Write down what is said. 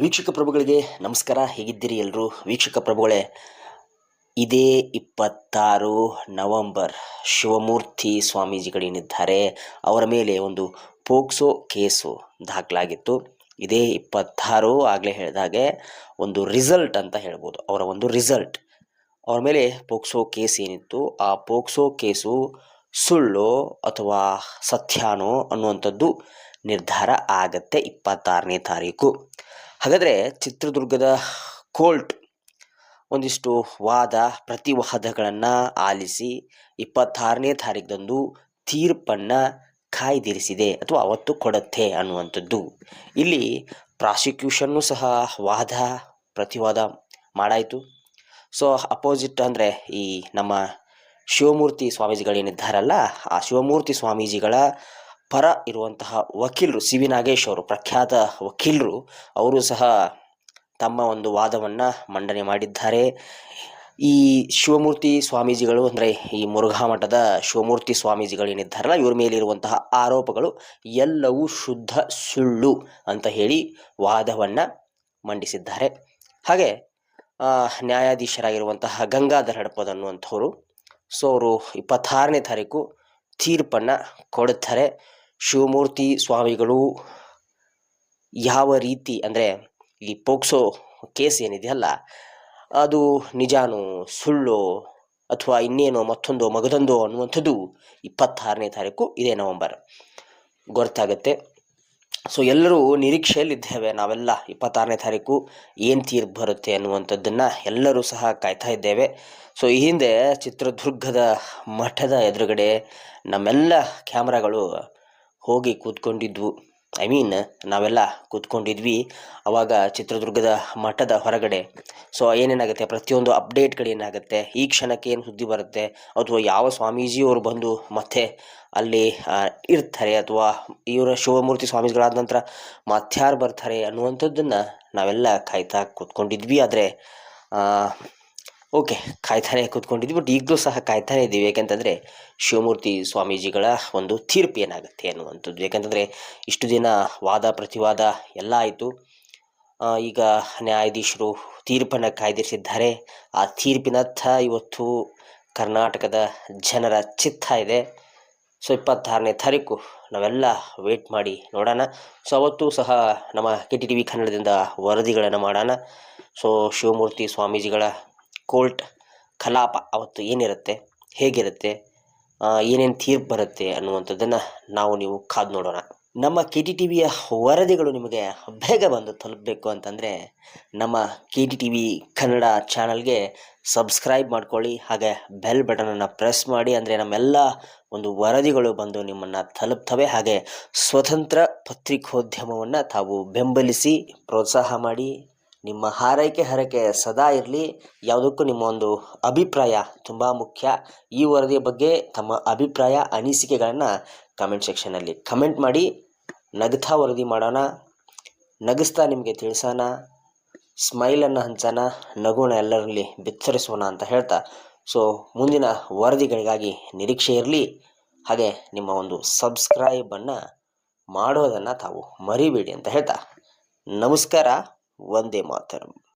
ವೀಕ್ಷಕ ಪ್ರಭುಗಳಿಗೆ ನಮಸ್ಕಾರ. ಹೇಗಿದ್ದೀರಿ ಎಲ್ಲರೂ ವೀಕ್ಷಕ ಪ್ರಭುಗಳೇ, ಇದೇ ಇಪ್ಪತ್ತಾರು ನವೆಂಬರ್. ಶಿವಮೂರ್ತಿ ಸ್ವಾಮೀಜಿಗಳೇನಿದ್ದಾರೆ ಅವರ ಮೇಲೆ ಒಂದು ಪೋಕ್ಸೋ ಕೇಸು ದಾಖಲಾಗಿತ್ತು. ಇದೇ ಇಪ್ಪತ್ತಾರು ಆಗಲೇ ಹೇಳಿದಾಗೆ ಒಂದು ರಿಸಲ್ಟ್ ಅಂತ ಹೇಳ್ಬೋದು, ಅವರ ಒಂದು ರಿಸಲ್ಟ್. ಅವರ ಮೇಲೆ ಪೋಕ್ಸೋ ಕೇಸ್ ಏನಿತ್ತು, ಆ ಪೋಕ್ಸೋ ಕೇಸು ಸುಳ್ಳು ಅಥವಾ ಸತ್ಯಾನೋ ಅನ್ನುವಂಥದ್ದು ನಿರ್ಧಾರ ಆಗತ್ತೆ ಇಪ್ಪತ್ತಾರನೇ ತಾರೀಕು. ಹಾಗಾದರೆ ಚಿತ್ರದುರ್ಗದ ಕೋರ್ಟ್ ಒಂದಿಷ್ಟು ವಾದ, ಪ್ರತಿವಾದಗಳನ್ನು ಆಲಿಸಿ ಇಪ್ಪತ್ತಾರನೇ ತಾರೀಕದಂದು ತೀರ್ಪನ್ನು ಕಾಯ್ದಿರಿಸಿದೆ ಅಥವಾ ಅವತ್ತು ಕೊಡತ್ತೆ ಅನ್ನುವಂಥದ್ದು. ಇಲ್ಲಿ ಪ್ರಾಸಿಕ್ಯೂಷನ್ನು ಸಹ ವಾದ, ಪ್ರತಿವಾದ ಮಾಡಾಯಿತು. ಸೊ, ಅಪೋಸಿಟ್ ಅಂದರೆ ಈ ನಮ್ಮ ಶಿವಮೂರ್ತಿ ಸ್ವಾಮೀಜಿಗಳೇನಿದ್ದಾರಲ್ಲ ಆ ಶಿವಮೂರ್ತಿ ಸ್ವಾಮೀಜಿಗಳ ಪರ ಇರುವಂತಹ ವಕೀಲರು, ಸಿ ವಿ ನಾಗೇಶ್ ಅವರು, ಪ್ರಖ್ಯಾತ ವಕೀಲರು, ಅವರು ಸಹ ತಮ್ಮ ಒಂದು ವಾದವನ್ನು ಮಂಡನೆ ಮಾಡಿದ್ದಾರೆ. ಈ ಶಿವಮೂರ್ತಿ ಸ್ವಾಮೀಜಿಗಳು ಅಂದರೆ ಈ ಮುರುಘಾ ಮಠದ ಶಿವಮೂರ್ತಿ ಸ್ವಾಮೀಜಿಗಳು ಏನಿದ್ದಾರಲ್ಲ ಇವ್ರ ಮೇಲಿರುವಂತಹ ಆರೋಪಗಳು ಎಲ್ಲವೂ ಶುದ್ಧ ಸುಳ್ಳು ಅಂತ ಹೇಳಿ ವಾದವನ್ನು ಮಂಡಿಸಿದ್ದಾರೆ. ಹಾಗೆ ನ್ಯಾಯಾಧೀಶರಾಗಿರುವಂತಹ ಗಂಗಾಧರ್ ಹಡಪದ್ ಅನ್ನುವಂಥವ್ರು, ಸೊ, ಅವರು ಇಪ್ಪತ್ತಾರನೇ ತಾರೀಕು ತೀರ್ಪನ್ನು ಕೊಡುತ್ತಾರೆ ಶಿವಮೂರ್ತಿ ಸ್ವಾಮಿಗಳು ಯಾವ ರೀತಿ ಅಂದರೆ ಈ ಪೋಕ್ಸೋ ಕೇಸ್ ಏನಿದೆಯಲ್ಲ ಅದು ನಿಜಾನು ಸುಳ್ಳು ಅಥವಾ ಇನ್ನೇನೋ ಮತ್ತೊಂದೋ ಮಗದೊಂದೋ ಅನ್ನುವಂಥದ್ದು ಇಪ್ಪತ್ತಾರನೇ ತಾರೀಕು, ಇದೇ ನವಂಬರ್. ಗೊತ್ತಾಗುತ್ತೆ. ಸೊ ಎಲ್ಲರೂ ನಿರೀಕ್ಷೆಯಲ್ಲಿದ್ದೇವೆ. ನಾವೆಲ್ಲ ಇಪ್ಪತ್ತಾರನೇ ತಾರೀಕು ಏನು ತೀರ್ಪು ಬರುತ್ತೆ ಅನ್ನುವಂಥದ್ದನ್ನು ಎಲ್ಲರೂ ಸಹ ಕಾಯ್ತಾ ಇದ್ದೇವೆ. ಸೊ ಈ ಹಿಂದೆ ಚಿತ್ರದುರ್ಗದ ಮಠದ ಎದುರುಗಡೆ ನಮ್ಮೆಲ್ಲ ಕ್ಯಾಮ್ರಾಗಳು ಹೋಗಿ ಕೂತ್ಕೊಂಡಿದ್ವು. ಐ ಮೀನ್ ನಾವೆಲ್ಲ ಕೂತ್ಕೊಂಡಿದ್ವಿ ಅವಾಗ ಚಿತ್ರದುರ್ಗದ ಮಠದ ಹೊರಗಡೆ. ಸೊ ಏನೇನಾಗುತ್ತೆ? ಪ್ರತಿಯೊಂದು ಅಪ್ಡೇಟ್ಗಳು ಏನಾಗುತ್ತೆ? ಈ ಕ್ಷಣಕ್ಕೆ ಏನು ಸುದ್ದಿ ಬರುತ್ತೆ? ಅಥವಾ ಯಾವ ಸ್ವಾಮೀಜಿಯವರು ಬಂದು ಮತ್ತೆ ಅಲ್ಲಿ ಇರ್ತಾರೆ? ಅಥವಾ ಇವರ ಶಿವಮೂರ್ತಿ ಸ್ವಾಮೀಜಿಗಳಾದ ನಂತರ ಮತ್ಯಾರು ಬರ್ತಾರೆ ಅನ್ನುವಂಥದ್ದನ್ನು ನಾವೆಲ್ಲ ಕಾಯ್ತಾ ಕೂತ್ಕೊಂಡಿದ್ವಿ. ಆದರೆ ಓಕೆ, ಕಾಯ್ತಾನೆ ಕೂತ್ಕೊಂಡಿದ್ವಿ, ಬಟ್ ಈಗಲೂ ಸಹ ಕಾಯ್ತಾನೆ ಇದ್ದೀವಿ. ಯಾಕೆಂತಂದರೆ ಶಿವಮೂರ್ತಿ ಸ್ವಾಮೀಜಿಗಳ ಒಂದು ತೀರ್ಪು ಏನಾಗುತ್ತೆ ಅನ್ನುವಂಥದ್ದು. ಯಾಕೆಂತಂದರೆ ಇಷ್ಟು ದಿನ ವಾದ, ಪ್ರತಿವಾದ ಎಲ್ಲ ಆಯಿತು. ಈಗ ನ್ಯಾಯಾಧೀಶರು ತೀರ್ಪನ್ನು ಕಾಯ್ದಿರಿಸಿದ್ದಾರೆ. ಆ ತೀರ್ಪಿನತ್ತ ಇವತ್ತು ಕರ್ನಾಟಕದ ಜನರ ಚಿತ್ತ ಇದೆ. ಸೊ, ಇಪ್ಪತ್ತಾರನೇ ತಾರೀಕು ನಾವೆಲ್ಲ ವೇಟ್ ಮಾಡಿ ನೋಡೋಣ. ಸೊ, ಅವತ್ತು ಸಹ ನಮ್ಮ ಕೆ ಟಿ ಟಿ ವಿ ಕನ್ನಡದಿಂದ ವರದಿಗಳನ್ನು ಮಾಡೋಣ. ಸೊ, ಶಿವಮೂರ್ತಿ ಸ್ವಾಮೀಜಿಗಳ ಕೋರ್ಟ್ ಕಲಾಪ ಅವತ್ತು ಏನಿರುತ್ತೆ, ಹೇಗಿರುತ್ತೆ ಏನೇನು ತೀರ್ಪು ಬರುತ್ತೆ ಅನ್ನುವಂಥದ್ದನ್ನು ನಾವು ನೀವು ಕಾದು ನೋಡೋಣ. ನಮ್ಮ ಕೆ ಟಿ ಟಿ ವಿಯ ವರದಿಗಳು ನಿಮಗೆ ಬೇಗ ಬಂದು ತಲುಪಬೇಕು ಅಂತಂದರೆ ನಮ್ಮ K T T V Kannada ಚಾನಲ್ಗೆ ಸಬ್ಸ್ಕ್ರೈಬ್ ಮಾಡ್ಕೊಳ್ಳಿ, ಹಾಗೆ ಬೆಲ್ ಬಟನನ್ನು ಪ್ರೆಸ್ ಮಾಡಿ, ಅಂದರೆ ನಮ್ಮೆಲ್ಲ ಒಂದು ವರದಿಗಳು ಬಂದು ನಿಮ್ಮನ್ನು ತಲುಪ್ತವೆ. ಹಾಗೆ ಸ್ವತಂತ್ರ ಪತ್ರಿಕೋದ್ಯಮವನ್ನು ತಾವು ಬೆಂಬಲಿಸಿ, ಪ್ರೋತ್ಸಾಹ ಮಾಡಿ ನಿಮ್ಮ ಹಾರೈಕೆ ಹರಕೆ ಸದಾ ಇರಲಿ. ಯಾವುದಕ್ಕೂ ನಿಮ್ಮ ಒಂದು ಅಭಿಪ್ರಾಯ ತುಂಬ ಮುಖ್ಯ. ಈ ವರದಿಯ ಬಗ್ಗೆ ತಮ್ಮ ಅಭಿಪ್ರಾಯ, ಅನಿಸಿಕೆಗಳನ್ನು ಕಮೆಂಟ್ ಸೆಕ್ಷನಲ್ಲಿ ಕಮೆಂಟ್ ಮಾಡಿ. ನಗ್ತಾ ವರದಿ ಮಾಡೋಣ. ನಗಿಸ್ತಾ ನಿಮಗೆ ತಿಳಿಸೋಣ. ಸ್ಮೈಲನ್ನು ಹಂಚೋಣ. ನಗುಣ ಎಲ್ಲರಲ್ಲಿ ಬಿತ್ತರಿಸೋಣ ಅಂತ ಹೇಳ್ತಾ. ಸೊ ಮುಂದಿನ ವರದಿಗಳಿಗಾಗಿ ನಿರೀಕ್ಷೆ ಇರಲಿ. ಹಾಗೆ ನಿಮ್ಮ ಒಂದು ಸಬ್ಸ್ಕ್ರೈಬನ್ನು ಮಾಡೋದನ್ನು ತಾವು ಮರಿಬೇಡಿ ಅಂತ ಹೇಳ್ತಾ. ನಮಸ್ಕಾರ. ವಂದೇ ಮಾತರಂ